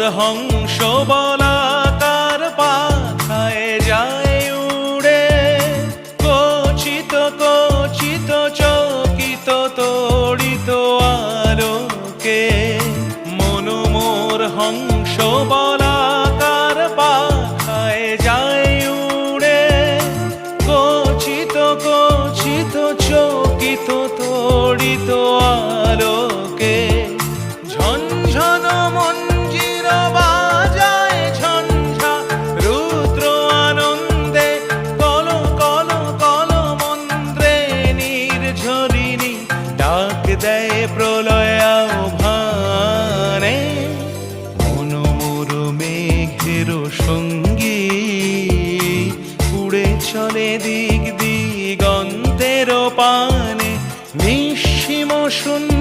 হংস বলাকার পাখায় যায় উড়ে। কচিত কচিত, চকিত, তড়িত আলোকে। মনোমোর হংস বলাকার পাখায় যায় উড়ে। কচিত কচিত, চকিত, তড়িত আলোকে। ঝনঝন মঞ্জির ডাক দেয় প্রলয় ভানে মনোমোর মেঘের সঙ্গী। উড়ে চলে দিক দিগন্তের পানে। নিঃসীম শূন্য